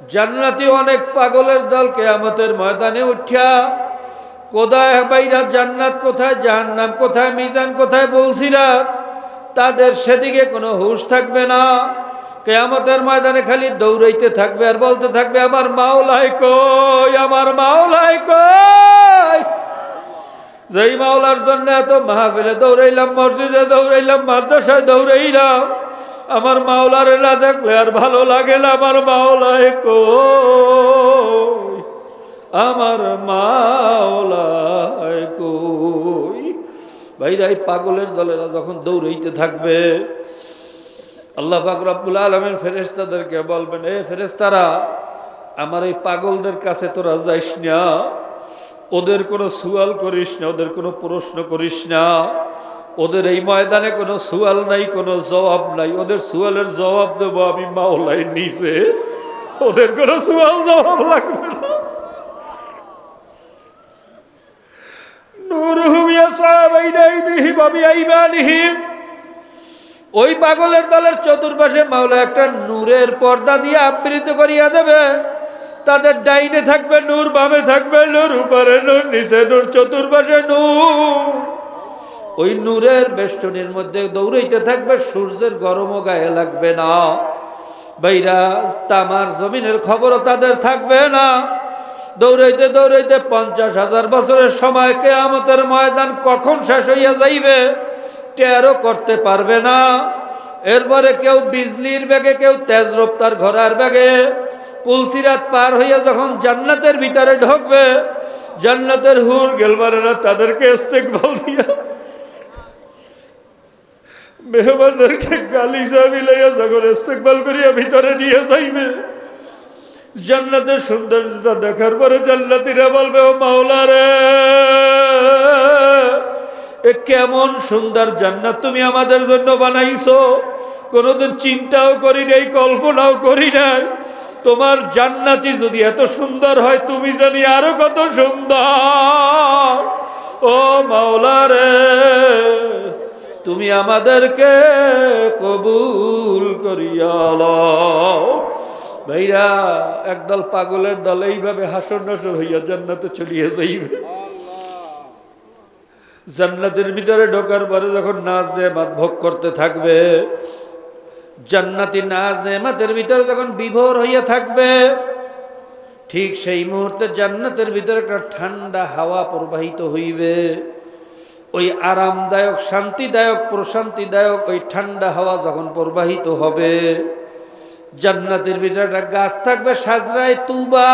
জান্নাতি অনেক পাগলের দল কেয়ামতের ময়দানে উঠিয়া কোথায় বাইরা জান্নাত, কোথায় জাহান্নাম, কোথায় মিজান, কোথায় বলছিলা তাদের সেদিকে কোনো হুশ থাকবে না। কেয়ামতের ময়দানে খালি দৌড়াইতে থাকবে আর বলতে থাকবে, আমার মাওলাই কই, আমার মাওলাই কই? যেই মাওলার জন্য এত মাহফিলে দৌড়াইলাম, মসজিদে দৌড়াইলাম, মাদ্রাসায় দৌড়াইলাম আমার মাওলার না দেখলে আর ভালো লাগে না আমার মাওলায় কই? আমার মাওলায় কই? ভাইরা এই পাগলের দলেরা যখন দৌড়াইতে থাকবে, আল্লাহ পাক আলমের ফেরেস্তাদেরকে বলবেন, এ ফেরেস্তারা আমার এই পাগলদের কাছে তোরা যাইস না। ওদের কোনো সুয়াল করিস না, ওদের কোনো প্রশ্ন করিস না। ওদের এই ময়দানে কোনো সুয়াল নাই, কোনো জবাব নাই। ওদের সুয়ালের জবাব দেবো আমি মাওলাই নিচে ওদের কোনো সুয়াল জবাব লাগবে না। ওই পাগলের দলের চতুর্পাশে মাওলা একটা নূরের পর্দা দিয়ে আবৃত করিয়া দেবে। তাদের ডাইনে থাকবে নূর, বামে থাকবে নূর, উপরে নূর, নিচে নূর, চতুর্পাশে নূর। ওই নূরের বেষ্টনীর মধ্যে দৌড়াইতে থাকবে, সূর্যের গরমও গায়ে লাগবে না। বাইরা তামার জমিনের খবরও তাদের থাকবে না। দৌড়াইতে দৌড়াইতে পঞ্চাশ হাজার বছরের সময় কেয়ামতের ময়দান কখন শেষ হইয়া যাইবে, টেরও করতে পারবে না। এরপরে কেউ বিজলির ব্যাগে কেউ তেজ রপ্তার ঘোড়ার ব্যাগে পুলসিরাত পার হইয়া যখন জান্নাতের ভিতরে ঢুকবে, জান্নাতের হুর গেলবারেরা তাদেরকে ইস্তেকবাল দিয়া মেহমানদেরকে গালি মিলাইয়া যখন ইস্তেকবাল করিয়া ভিতরে নিয়ে যাইবে জান্নাতের সৌন্দর্যতা দেখার পরে জান্নাতিরা বলবে, ও মাওলা রে এ কেমন সুন্দর জান্নাত তুমি আমাদের জন্য বানাইছো। কোনোদিন চিন্তাও করি নাই, কল্পনাও করি নাই। তোমার জান্নাতি যদি এত সুন্দর হয়, তুমি জানি আরও কত সুন্দর। ও মাওলা রে তুমি আমাদেরকে কবুল করিয়া লও ভাইরা, একদল পাগলের দল এইভাবে হাসর নসর হইয়া জান্নাতে চলিয়ে যাইবে। জান্নাতের ভিতরে ঢোকার পরে যখন নাচ নেমাত ভোগ করতে থাকবে, জান্নাতি নাচ নেমাতের ভিতরে যখন বিভোর হইয়া থাকবে, ঠিক সেই মুহূর্তে জান্নাতের ভিতরে একটা ঠান্ডা হাওয়া প্রবাহিত হইবে। ওই আরামদায়ক, শান্তিদায়ক, প্রশান্তিদায়ক, ওই ঠান্ডা হাওয়া যখন প্রবাহিত হবে, জান্নাতের ভিতরে একটা গাছ থাকবে, সাজরায় তুবা।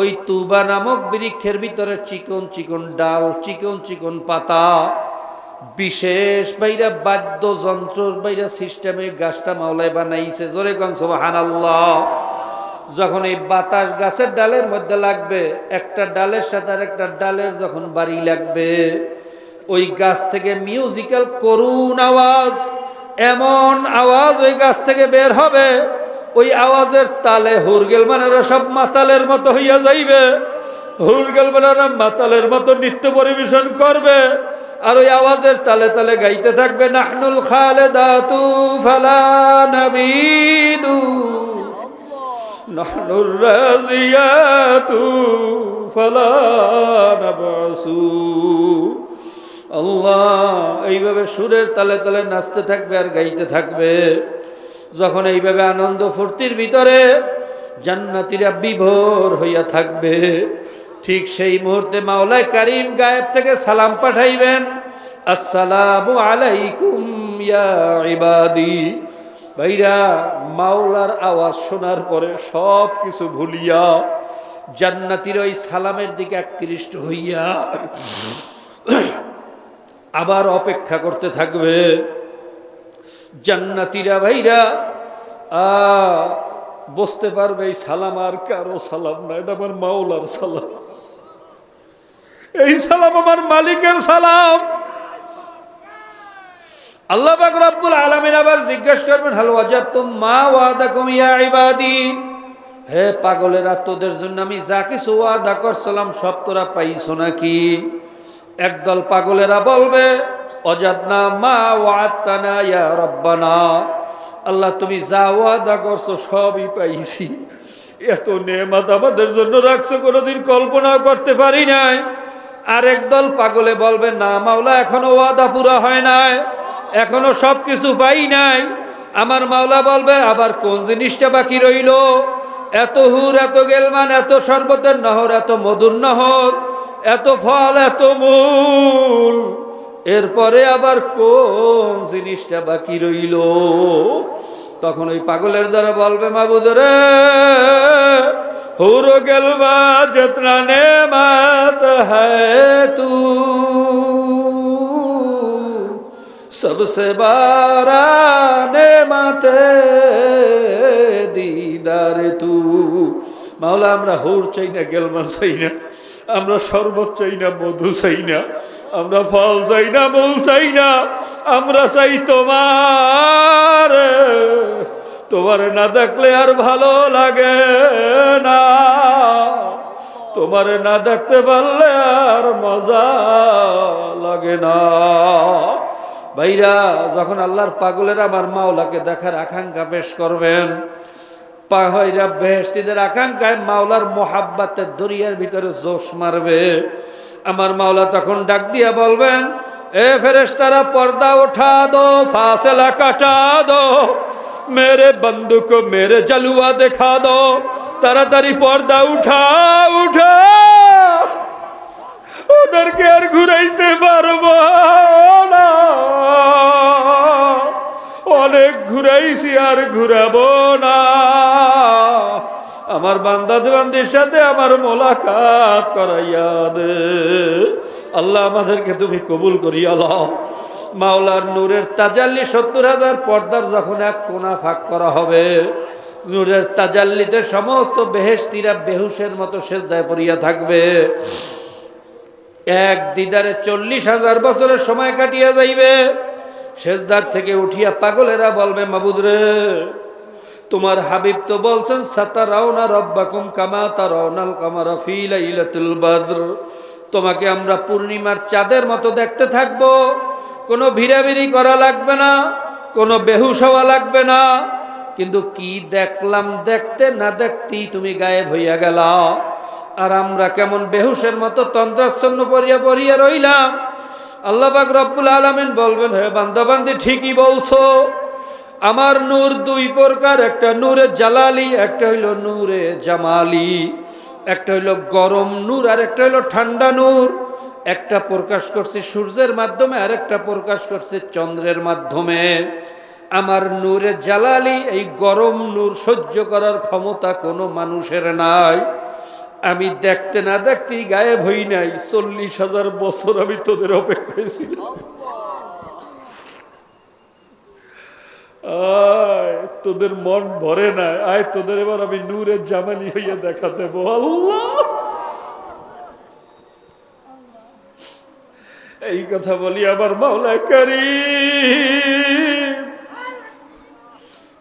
ওই তুবা নামক বৃক্ষের ভিতরে চিকন চিকন ডাল, চিকন চিকন পাতা, বিশেষ বাইরা বাদ্যযন্ত্রর বাইরা সিস্টেমে গাছটা মাওলায় বানাইছে। জোরে কন সোহান যখন এই বাতাস গাছের ডালের মধ্যে লাগবে, একটা ডালের সাথে আর একটা ডালের যখন বাড়ি লাগবে ওই গাছ থেকে মিউজিক্যাল করুণ আওয়াজ। এমন আওয়াজ ওই গাছ থেকে বের হবে, ওই আওয়াজের তালে হুরগেল মানেরা সব মাতালের মতো হইয়া যাইবে। হুরগেল মানেরা মাতালের মতো নৃত্য পরিবেশন করবে আর ওই আওয়াজের তালে তালে গাইতে থাকবে, নাহনুল খালে খালেদাতু ফালা নাবিদু, নাহনুর রাজিয়াতু ফালা আল্লাহ, এইভাবে সুরের তালে তালে নাচতে থাকবে আর গাইতে থাকবে। যখন এইভাবে আনন্দ ফুর্তির ভিতরে জান্নাতিরা বিভোর হইয়া থাকবে, ঠিক সেই মুহূর্তে মাওলায় কারিম গায়েব থেকে সালাম পাঠাইবেন। আসসালামু আলাইকুম ইয়া ইবাদি। ভাইরা, মাওলার আওয়াজ শোনার পরে সব কিছু ভুলিয়া জান্নাতির ওই সালামের দিকে আকৃষ্ট হইয়া আবার অপেক্ষা করতে থাকবে। জান্নাতিরা ভাইরা, আ, বসতে পারবে এই সালাম আর কারও সালাম না, এটা আমার মাওলার সালাম। এই সালাম আমার মালিকের সালাম। আল্লাহ রব্বুল আলামিন আবার জিজ্ঞেস করবেন, হাল ওয়াজাতুম মা ওয়াদাকুম ইয়া ইবাদি? হে পাগলেরা, তোদের জন্য আমি যা কিছু ওয়াদা করছিলাম, সব তোরা পাইছো নাকি? একদল পাগলেরা বলবে অজাদনা মা ওয়াতানা ইয়া রব্বানা। আল্লাহ, তুমি যা ওয়াদা করছ সবই পাইছি। এত নেমাত আমাদের জন্য রাখছো, কোনোদিন কল্পনাও করতে পারি নাই। আরেক দল পাগলে বলবে, না মাওলা, এখনও ওয়াদা পুরা হয় নাই, এখনও সব কিছু পাই নাই। আমার মাওলা বলবে, আবার কোন জিনিসটা বাকি রইল? এত হুর, এত গেলমান, এত শরবতের নহর, এত মধুর নহর। এত ফল, এত মূল। এরপরে আবার কোন জিনিসটা বাকি রইল? তখন ওই পাগলের দ্বারা বলবে, মাবুদরে, হুর গেল যতনা নে মাত হু সবসে বারে নে মাতে দিদারে তু। মাওলা, আমরা হুর চাই না গেলমা চাই না। আমরা শরবত চাই না, মধু চাই না, আমরা ফল চাই না, মূল চাই না, আমরা চাই তোমার। তোমার না দেখলে আর ভালো লাগে না। তোমার না দেখতে পারলে আর মজা লাগে না। ভাইরা, যখন আল্লাহর পাগলের আমার মাওলাকে দেখার আকাঙ্ক্ষা পেশ করবেন পাহাইরা বেহেস্তিদের আকাঙ্ক্ষায় মাওলার মোহাব্বাতের দরিয়ার ভিতরে জোশ মারবে। আমার মাওলা তখন ডাক দিয়া বলবেন, এ ফেরেশতারা, পর্দা উঠা দো, ফাসলা কাটা দো, মেরে বন্ধু কো মেরে জলুয়া দেখা দো, তাড়াতাড়ি পর্দা উঠা উঠা। ওদেরকে আর ঘুরাইতে পারব না। ঘুরাইছি আর ঘুরাবো না। আমার বান্দাদ বান্দির সাথে আমার মোলাকাত করাইয়া দে। আল্লাহ আমাদেরকে তুমি কবুল করিয়া লও। মাওলার নূরের তাজাল্লি সত্তর হাজার পর্দার যখন এক কোনা ফাঁক করা হবে, নূরের তাজাল্লিতে সমস্ত বেহেশতিরা বেহুশের মতো সেজদায় পড়িয়া থাকবে। এক দিদারে চল্লিশ হাজার বছরের সময় কাটিয়া যাইবে। সেজদার থেকে উঠিয়া পাগলেরা বলবে মাবুদরে তোমার হাবিব তো বলছেন, সাতারাউনা রব্বাকুম কামা তারাউনাল কামারা ফি লাইলাতুল বদর। তোমাকে আমরা পূর্ণিমার চাঁদের মতো দেখতে থাকব। কোনো ভিড়াভিড়ি করা লাগবে না, কোনো বেহুশ হওয়া লাগবে না। কিন্তু কি দেখলাম, দেখতে না দেখতেই তুমি গায়েব হইয়া গেলা। আর আমরা কেমন বেহুশের মতো তন্ত্রাচ্ছন্ন পরিয়া পরিয়া রইলাম। আল্লাহ পাক রব্বুল আলমিন বলবেন, হে বান্দাবান্দি, ঠিকই বলছো। আমার নূর দুই প্রকার, একটা নূরে জালালি, একটা হইল নূরে জামালি। একটা হইল গরম নূর, আর একটা হইল ঠান্ডা নূর। একটা প্রকাশ করছে সূর্যের মাধ্যমে, আর একটা প্রকাশ করছে চন্দ্রের মাধ্যমে। আমার নূরে জালালি, এই গরম নূর সহ্য করার ক্ষমতা কোনো মানুষের নাই। আমি দেখতে না দেখতেই গায়েব হই নাই। চল্লিশ হাজার বছর আমি তোদের অপেক্ষায় আয়, তোদের মন ভরে না। আয়, তোদের এবার আমি নূরের জামানি হইয়া দেখা দেব। এই কথা বলি আবার মাওলা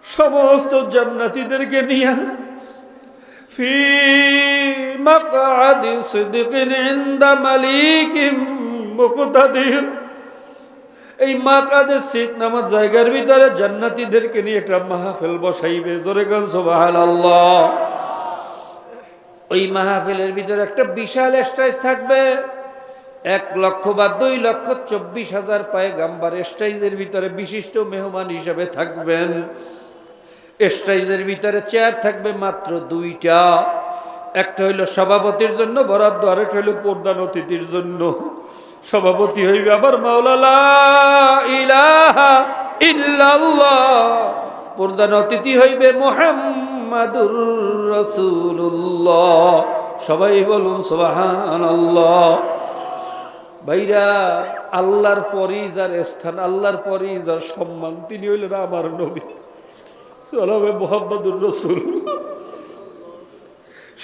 সমস্ত জান্নাতিদেরকে নিয়ে ফি মাকআদি সিদকিন ইনদা মালিকিম মুকতাদির এই মাকাদের সিট নামার জায়গার ভিতরে জান্নাতীদেরকে নিয়ে একটা মাহফিল বসাইবে। জোরে গান আল্লাহ ওই মাহফিলের ভিতরে একটা বিশাল স্টেজ থাকবে। এক লক্ষ বা দুই লক্ষ চব্বিশ হাজার পায়ে গাম্বার স্টেজের ভিতরে বিশিষ্ট মেহমান হিসাবে থাকবেন। স্টেজের ভিতরে চেয়ার থাকবে মাত্র দুইটা। একটা হইল সভাপতির জন্য বরাদ্দ, আরেকটা হইল প্রধান অতিথির জন্য। সভাপতি হইবে আবার মাওলালা ইলাহা ইল্লাল্লাহ। প্রধান অতিথি হইবে মোহাম্মদুর রসুল্লাহ সবাই বলুন, সুবহানাল্লাহ। ভাইরা, আল্লাহর পরই যার স্থান, আল্লাহর পরই যার সম্মান, তিনি হইলেন আমার নবী।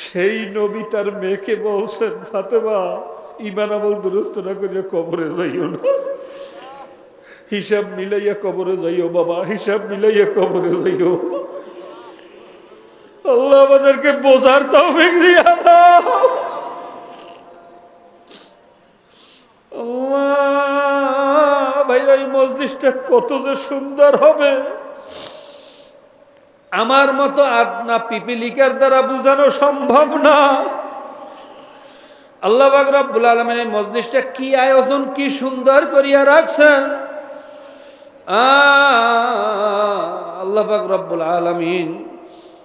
সেই নবী তার মেয়েকে বলছেন, ফাতেমা ইমান আমল দুরস্ত না করিয়া কবরে যাইও না। হিসাব মিলাইয়া কবরে যাইও বাবা, হিসাব মিলাইয়া কবরে যাইও। আল্লাহ আমাদেরকে বোঝার আল্লাহ ভাই মজলিসটা কত যে সুন্দর হবে। আমার মতো আপনা পিপিলিকার দ্বারা বোঝানো সম্ভব না। আল্লাহ রব্বুল আলমের এই মজলিসটা কি আয়োজন, কি সুন্দর করিয়া রাখছেন। আল্লাহ রব্বুল আলমিন,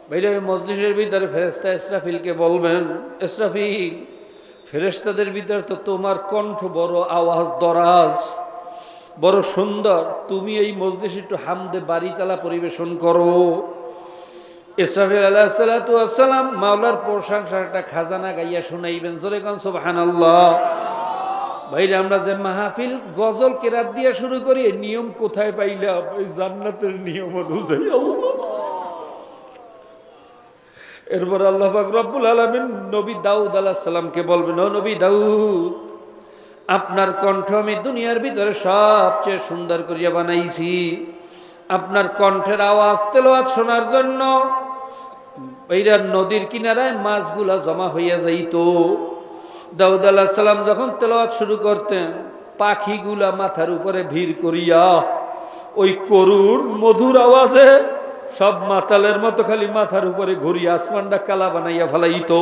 ভাইরা ওই মজলিসের ভিতরে ফেরেস্তা ইসরাফিলকে বলবেন, ইসরাফিল ফেরেস্তাদের ভিতরে তো তোমার কণ্ঠ বড় আওয়াজ, দরাজ, বড় সুন্দর। তুমি এই মজলিসে একটু হামদে বাড়িতালা পরিবেশন করো। ইসরাফিল আল্লাহ সাল্লাম মাওলার প্রশংসার একটা খাজানা গাইয়া শুনাইবেন। জোরে কান, সুবহানাল্লাহ। ভাইরা, আমরা যে মাহফিল গজল কেরাত দিয়ে শুরু করি নিয়ম কোথায় পাইলাম? এই জান্নাতের নিয়ম অনুযায়ী। এরপর আল্লাহ রব্বুল আলামিন নবী দাউদ আলাইহিস সালামকে বলবেন, ও নবী দাউদ, আপনার কণ্ঠ আমি দুনিয়ার ভিতরে সবচেয়ে সুন্দর করিয়া বানাইছি। আপনার কণ্ঠের আওয়াজ তেলাওয়াত শোনার জন্য এইরা নদীর কিনারায় মাছগুলা জমা হইয়া যাইত। দাউদ আলাহ সালাম যখন তেলাওয়াত শুরু করতেন, পাখিগুলা মাথার উপরে ভিড় করিয়া ওই করুণ, মধুর আওয়াজে সব মাতালের মতো খালি মাথার উপরে ঘুরিয়ে আসমানটা কালা বানাইয়া ফেলাইত।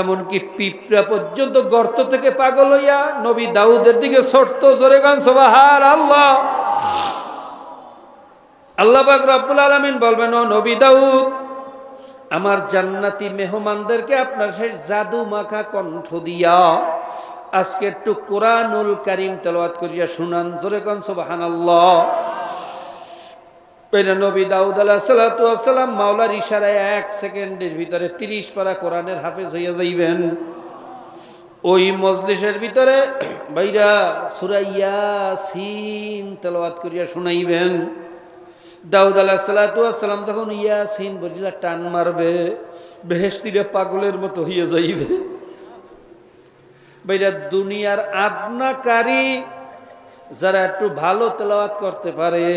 এমনকি পিঁপড়া পর্যন্ত গর্ত থেকে পাগল হইয়া নবী দাউদের দিকে ছড়ত জোরে গান সবাহার আল্লাহ আল্লাহ পাক রব্বুল আলামিন বলবেন, ও নবী দাউদ আমার জান্নাতি মেহমানদেরকে আপনার সেই জাদু মাখা কণ্ঠ দিয়া আজকে একটু কোরআনুল কারিম তেলাওয়াত করিয়া শুনান। জোরে কন, সুবহানাল্লাহ। পেনা নবী দাউদ আলাহ সাল্লাম মাওলার ইশারায় এক সেকেন্ডের ভিতরে তিরিশ পারা কোরআনের হাফেজ হইয়া যাইবেন। ওই মজলিসের ভিতরে বাইরা সুরাইয়া সিন তেলাওয়াত করিয়া শুনাইবেন। দাউদ আলাহ সাল্লাম যখন ইয়াসিন বলিলা, টান মারবে বেহেস্তিরে পাগলের মতো হইয়া যাইবে। বাইরা দুনিয়ার আদনাকারী যারা একটু ভালো তেলাওয়াত করতে পারে,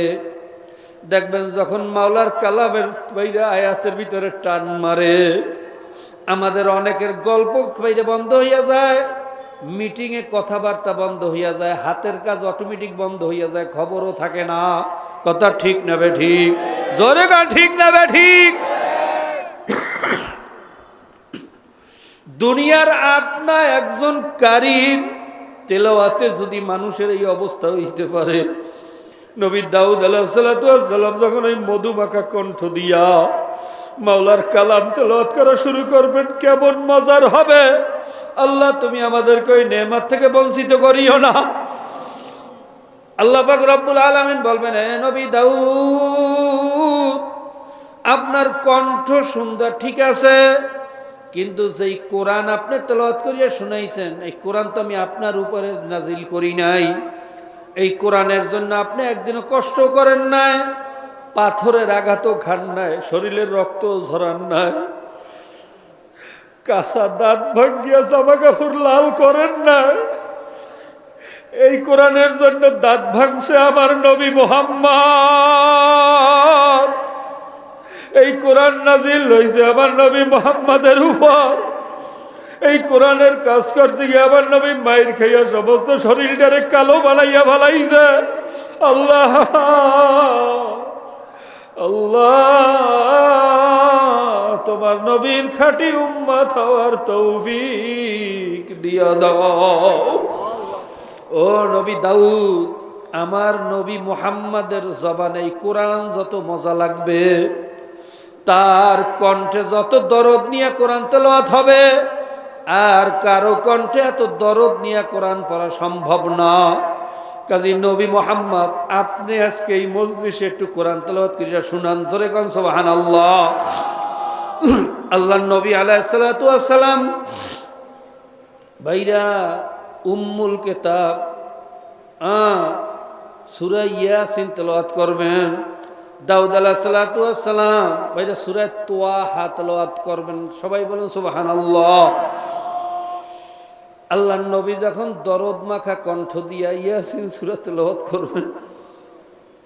দেখবেন যখন মাওলার কালামের বাইরে আয়াতের ভিতরে টান মারে, আমাদের অনেকের গল্প বাইরে বন্ধ হইয়া যায়। মিটিংয়ে কথাবার্তা বন্ধ হইয়া যায়, হাতের কাজ অটোমেটিক বন্ধ হইয়া যায়, খবরও থাকে না। কথা ঠিক নেবে ঠিক? জোরে গা ঠিক নেবে ঠিক? দুনিয়ার আপনা একজন কারিম, তেলাওয়াতে যদি মানুষের এই অবস্থা হইতে পারে, নবী দাউদ আলাহ সাল্লাম যখন ওই মধুমাখা কণ্ঠ দিয়া মাওলার কালাম তেলাওয়াত করা শুরু করবেন, কেমন মজার হবে? আল্লাহ, তুমি আমাদেরকে ওই নেমার থেকে বঞ্চিত করিও না। আল্লাহ পাক রব্বুল আলামিন বলবেন, এ নবী দাউদ, আপনার কণ্ঠ সুন্দর ঠিক আছে, কিন্তু যেই কোরআন আপনি তেলাওয়াত করিয়া শুনাইছেন, এই কোরআন তো আমি আপনার উপরে নাজিল করি নাই। এই কোরআনের জন্য আপনি একদিনও কষ্ট করেন নাই, পাথরের আঘাতও খান নাই, শরীরের রক্ত ঝরান নাই। কাঁচা দাঁত ভাঙ্গিয়া জামা কাপড় লাল করেন নাই। এই কোরআনের জন্য দাঁত ভাঙছে আমার নবী মোহাম্মদ। এই কোরআন নাজিল হয়েছে আমার নবী মোহাম্মদের উপর। এই কোরআনের কাজ করতে গিয়ে আবার নবী মায়ের খাইয়া সমস্ত শরীরটারে কালো বানাইয়া ভালাইছে আল্লাহ। আল্লাহ, তোমার নবীর খাটি উম্মাত হওয়ার তৌফিক দিয়া দাও। ও নবী দাউদ, আমার নবী মুহাম্মাদের জবানে কোরআন যত মজা লাগবে, তার কণ্ঠে যত দরদ নিয়ে কোরআন তেলাওয়াত হবে, আর কারও কণ্ঠে এত দরদ নিয়ে কোরআন পড়া সম্ভব না। কাজী নবী মোহাম্মদ, আপনি আজকে এই মজলিসে একটু কোরআন তেলাওয়াত করিয়া শুনান, জোরে কন সোবাহান আল্লাহ আল্লাহ নবী আলাইসালাম ভাইরা উম্মুল কেতাব সুরা ইয়াসিন তেলাওয়াত করবেন। দাউদ আলাহ সালাতাম ভাইরা সুরা তোয়া তেলাওয়াত করবেন। সবাই বলেন সুবাহান আল্লাহ আল্লাহ নবী যখন দরদ মাখা কণ্ঠ দিয়া ইয়াসিন সুরা তেলাওয়াত করবেন।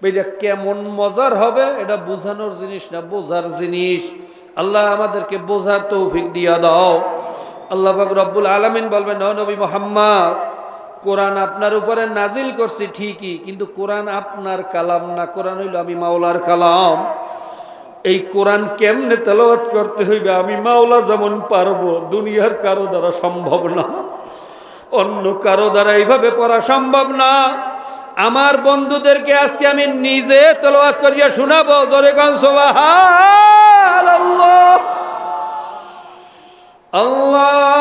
ভাইরা কেমন মজার হবে, এটা বোঝানোর জিনিস না, বোঝার জিনিস। আল্লাহ আমাদেরকে বোঝার তৌফিক দিয়া দাও। আল্লাহ পাক রব্বুল আলামিন বলবেন, "ও নবী মোহাম্মদ, কোরআন আপনার উপরে নাজিল করছি ঠিকই, কিন্তু কোরআন আপনার কালাম না। কোরআন হইল আমি মাওলার কালাম। এই কোরআন কেমনে তেলাওয়াত করতে হইবে আমি মাওলা যেমন পারব, দুনিয়ার কারও দ্বারা সম্ভব না। অন্য কারও দ্বারা এইভাবে পড়া সম্ভব না। আমার বন্ধুদেরকে আজকে আমি নিজে তেলাওয়াত করিয়া শোনাবো, জোরে আল্লাহ।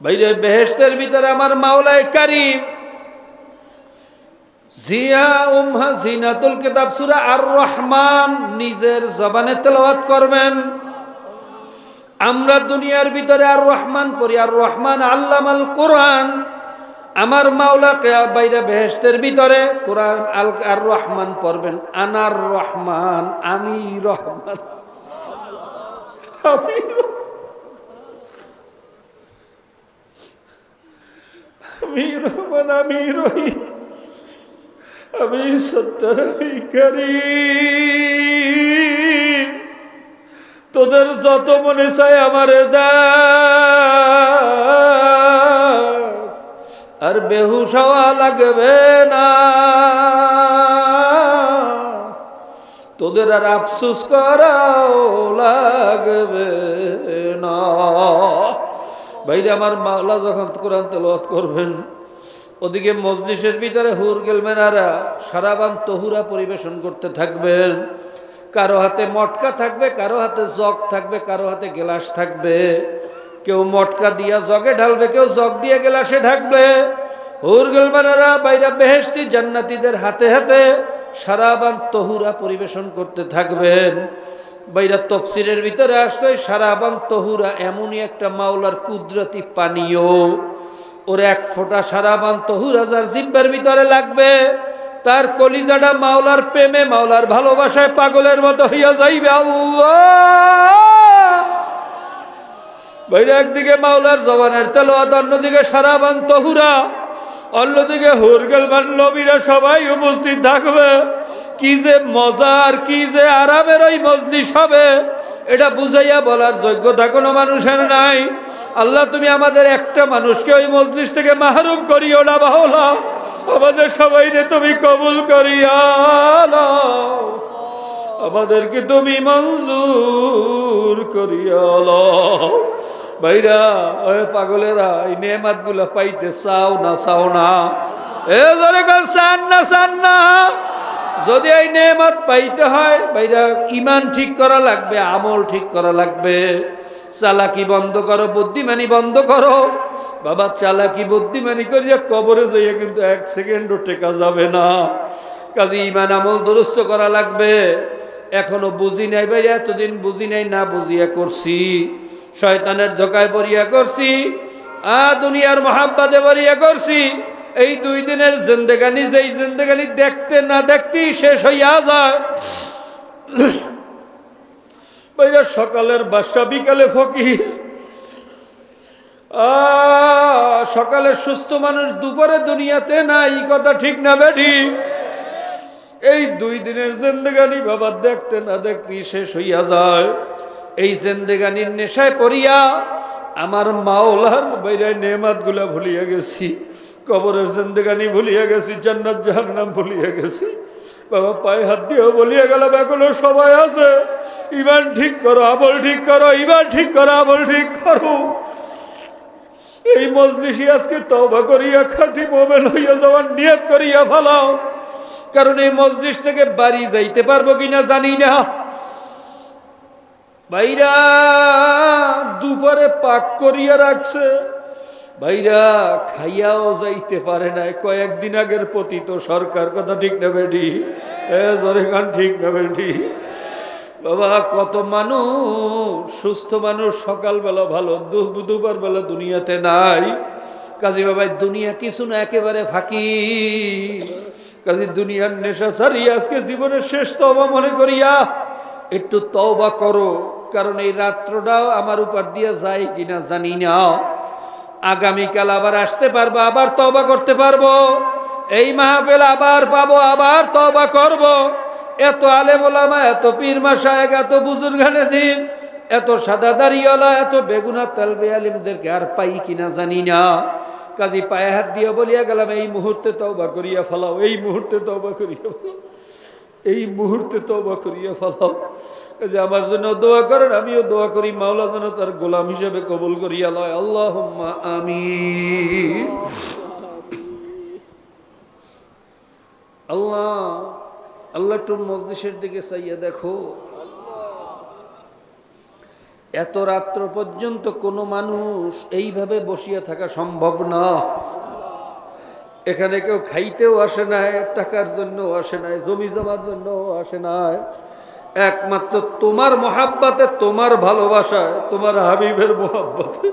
বাইরে বেহেস্তের ভিতরে আমার মাওলায় কারিম। জিয়া উমহা জিনাতুল কিতাব, সূরা আর রহমান নিজের জবানে তেলাওয়াত করবেন। আমরা দুনিয়ার ভিতরে আর রহমান পড়ি, আর রহমান আল্লামাল কোরআন। আমার মাওলাকে বাইরে বেহেস্তের ভিতরে কোরআন আল আর রহমান পড়বেন। আনার রহমান আমি রহমান। আমি রহমান আমি রহিম। আমি করিম তোদের যত মনে চায় আমারে দা। আর বেহুশ হওয়া লাগবে না। তোদের আর আফসুস করাও লাগবে না। বাইরে আমার মাওলা যখন কোরআন তেলাওয়াত করবেন, ওদিকে মজলিসের ভিতরে হুর গেলমেনারা সারাবান তহুরা পরিবেশন করতে থাকবেন। কারও হাতে মটকা থাকবে, কারও হাতে জগ থাকবে, কারও হাতে গ্লাস থাকবে। কেউ মটকা দিয়া জগে ঢালবে, কেউ জগ দিয়ে গ্লাসে ঢাকবে। হুর গেলমেনারা বাইরা বেহেস্তি জান্নাতীদের হাতে হাতে সারাবান তহুরা পরিবেশন করতে থাকবেন। বাইরা তফসিরের ভিতরে আসছে, সারাবান তহুরা এমনই একটা মাওলার কুদরতি পানীয়। ওর এক ফোঁটা সারাবান তহুরাজার জিব্বার ভিতরে লাগবে। তার কলিজাটা মাওলার প্রেমে, মাওলার ভালোবাসায় পাগলের মতো হইয়া যাইবে। আল্লাহ! একদিকে মাওলার জবানের তেলোয়াত, অন্যদিকে সারাবান তহুরা, অন্যদিকে হুরগেলমান নবীরা সবাই উপস্থিত থাকবে। কি যে মজার কি যে আরামের ওই মজলিস হবে, এটা বুঝাইয়া বলার যোগ্যতা কোনো মানুষের নাই। আল্লাহ, তুমি আমাদের একটা মানুষকে ওই মজলিস থেকে মাহরুম করিও না বাহলা আমাদের সবাইকে তুমি কবুল করিয়া নাও। আমাদেরকে তুমি মঞ্জুর করিয়া লও। ভাইরা ওই পাগলেরা, এই নেমাতগুলা পাইতে চাও না চাও না এ ধরে চান না চান না যদি এই নেমাত পাইতে হয়, ভাইরা, ইমান ঠিক করা লাগবে, আমল ঠিক করা লাগবে চালাকি বন্ধ করো, বুদ্ধিমানি বন্ধ করো বাবা চালাকি বুদ্ধিমানি করিয়া কবরে যাইয়া কিন্তু এক সেকেন্ডও টেকা যাবে না। কাজে ইমান আমল দুরস্ত করা লাগবে। এখনও বুঝি নাই ভাই, এতদিন বুঝি নাই, না বুঝিয়া করছি। শয়তানের ধোকায় পড়িয়া করছি আ দুনিয়ার মহাব্বাদে পড়িয়া করছি। এই দুই দিনের জিন্দেগানি, যেই জিন্দেগানি দেখতে না দেখতেই শেষ হইয়া যায়। সকালের বাসা বিকালে ফকির। সকালে সুস্থ মানুষ দুপুরে দুনিয়াতে নাই কথা ঠিক না বেঠি এই দুই দিনের জেন্দেগানি বাবা দেখতে না দেখতে শেষ হইয়া যায়। এই জেন্দেগানির নেশায় পড়িয়া আমার মাওলার বাইরে নেমাতগুলা ভুলিয়া গেছি, কবরের জেন্দেগানি ভুলিয়া গেছি, জান্নাত জাহান্নাম ভুলিয়া গেছি। বাবা পায়ে হাত দিয়ে বলিয়া গেলাম এখনও সবাই আছে, ইমান ঠিক করো আবল ঠিক করো, ইমান ঠিক করো আবল ঠিক করো। এই মজলিসি আজকে তবা করিয়া খাটি মোমেন হইয়া যাওয়ার নিয়ত করিয়া ফেলাও। কারণ এই মজলিস থেকে বাড়ি যাইতে পারব কিনা জানি না। ভাইরা, দুপুরে পাক করিয়া রাখছে। ভাইরা, খাইয়াও যাইতে পারে নাই। কয়েকদিন আগের প্রতি তো সরকার কথা ঠিক না বেটি। এ, জোরে গান ঠিক না বেটি। বাবা, কত মানুষ, সুস্থ মানুষ, সকালবেলা ভালো দু- দুবার বেলা দুনিয়াতে নাই। কাজী বাবা, দুনিয়া কিছু না, একেবারে ফাঁকি। কাজী, দুনিয়ার নেশা সারিয়া আজকে জীবনের শেষ তবা মনে করিয়া একটু তওবা করো, কারণ এই রাত্রটাও আমার উপর দিয়ে যায় কিনা জানি না। আগামীকাল আবার আসতে পারব, আবার তবা করতে পারব। এই মাহফিল আবার পাবো, আবার তবা করব। এত আলেম এত পীর মাসায়েক এত বুজুর্গানে দিন, এত সাদা দাড়িওয়ালা এত বেগুনা তালবে আলিমদেরকে আর পাই কিনা জানি না। কাজী পায়ে হাত দিয়ে বলিয়া গেলাম, এই মুহূর্তে তওবা করিয়া ফেলাও, এই মুহূর্তে তওবা করিয়া ফেলাও, এই মুহূর্তে তবা করিয়া ফেলাও। যে আমার জন্য দোয়া করেন, আমিও দোয়া করি, মাওলা যেন তার গোলাম হিসেবে কবুল করিয়া লয়। আল্লাহ আমি আল্লাহ আল্লাহ একটু মসজিদের দিকে চাইয়া দেখো। এত রাত্র পর্যন্ত কোনো মানুষ এইভাবে বসিয়া থাকা সম্ভব না। এখানে কেউ খাইতেও আসে নাই, টাকার জন্য আসে নাই, জমি জমার জন্য আসে নাই। একমাত্র তোমার মহাব্বাতে, তোমার ভালোবাসায়, তোমার হাবিবের মহাব্বাতে।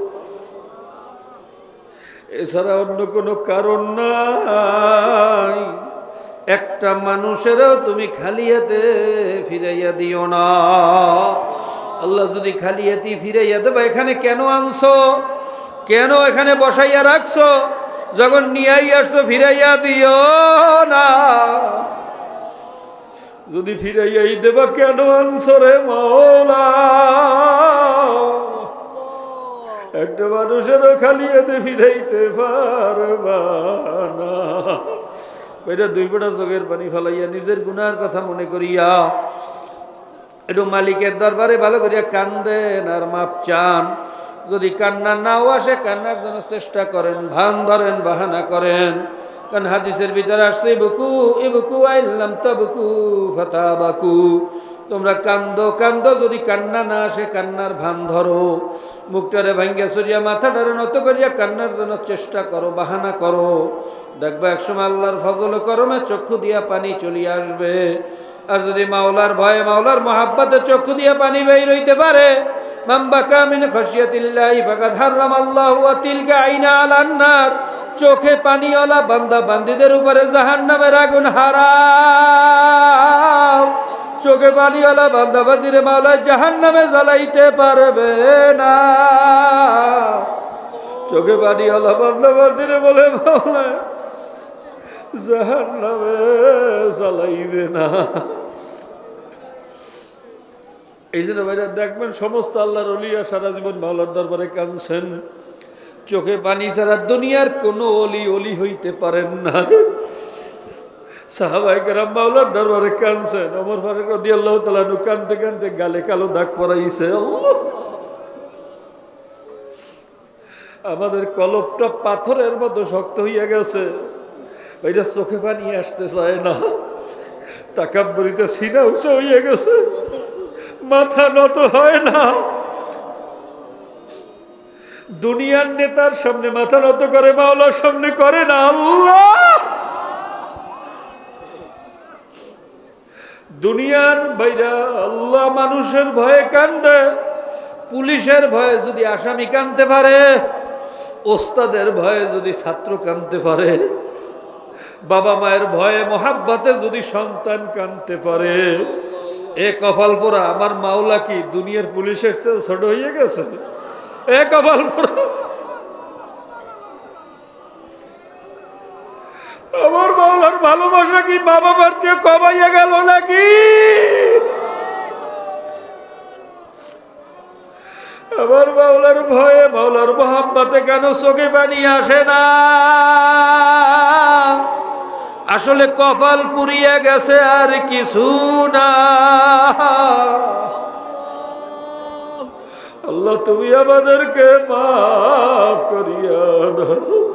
এছাড়া অন্য কোনো কারণ নাই। একটা মানুষেরও তুমি খালিয়াতে ফিরাইয়া দিও না। আল্লাহ যদি খালিয়াতি ফিরাইয়া দেবা, এখানে কেন আনছো? কেন এখানে বসাইয়া রাখছো? যখন নিয়াই আসছো, ফিরাইয়া দিও না। যদি ফিরাইয়াই দেবা, কেন আনছো রে মৌলা? একটা মানুষেরও খালিয়াতে ফিরাইতে পারবা না। ওইটা দুই ফোঁটা চোখের পানি ফেলাইয়া নিজের গুনার কথা মনে করিয়া একটু মালিকের দরবারে ভালো করিয়া কান্দেন আর মাপ চান। যদি কান্না নাও আসে, কান্নার জন্য চেষ্টা করেন, ভান ধরেন, বাহানা করেন। কারণ হাদিসের ভিতরে আসছে বুকু, এ বুকু আইলাম তা বুকু ফাতা বাকু তোমরা কান্দো কান্দো, যদি কান্না না আসে, কান্নার ভান ধরো। মুখটারে ভাঙ্গিয়া সরিয়া, মাথাটারে নত করিয়া কান্নার জন্য চেষ্টা করো, বাহানা করো। দেখবা একসময় আল্লাহর ফজল করমে চক্ষু দিয়া পানি চলিয়ে আসবে। আর যদি মাওলার ভয়ে, মাওলার মহাব্বতে চক্ষু দিয়া পানি বের হইতে পারে চোখে পানিওয়ালা বান্দা বান্দিদের উপরে জাহান্নামের আগুন হারাম চোখে পানিওয়ালা বান্দা বান্দিরে মাওলা জাহান্নামে জ্বালাইতে পারবে না। চোখে পানিওয়ালা বান্দা বান্দিরে বলে মাওলা জাহান্নামে জ্বালাইবে না। এই জন্য ভাইরা, দেখবেন সমস্ত আল্লাহর অলিয়া সারা জীবন মাওলার দরবারে কাঁদছেন। চোখে পানি ছাড়া দুনিয়ার কোনো অলি অলি হইতে পারেন না। সাহাবাইকেরাম মাওলার দরবারে কাঁদছেন অমর ফারুক রদি আল্লাহ তালানু কানতে কানতে গালে কালো দাগ পরাইছে। আমাদের কলপটা পাথরের মতো শক্ত হইয়া গেছে। ওইটা চোখে পানি আসতে চায় না। তাকাব্বরিতে সিনা উঁচু হইয়া গেছে। মাথা নত হয় না। দুনিয়ার নেতার সামনে মাথা নত করে, মাওলার সামনে করে না। আল্লাহ! দুনিয়ার বাইরা আল্লাহ মানুষের ভয়ে কান্দে, পুলিশের ভয়ে যদি আসামি কানতে পারে, ওস্তাদের ভয়ে যদি ছাত্র কানতে পারে, বাবা মায়ের ভয়ে, মহাব্বাতে যদি সন্তান কানতে পারে, এ কপাল পোড়া আমার মাওলা কি দুনিয়ার পুলিশের চেয়ে ছোট হয়ে গেছে? এ কপাল পোড়া আমার মাওলার ভালোবাসা কি বাবা মার চেয়ে কমাইয়া গেল নাকি? আমার মাওলার ভয়ে মাওলার মোহাম্মতে কেন চোখে পানি আসে না? আসলে কপাল পুড়িয়ে গেছে আর কিছু না। আল্লাহ, তুমি আমাদেরকে মাফ করিয়া দাও।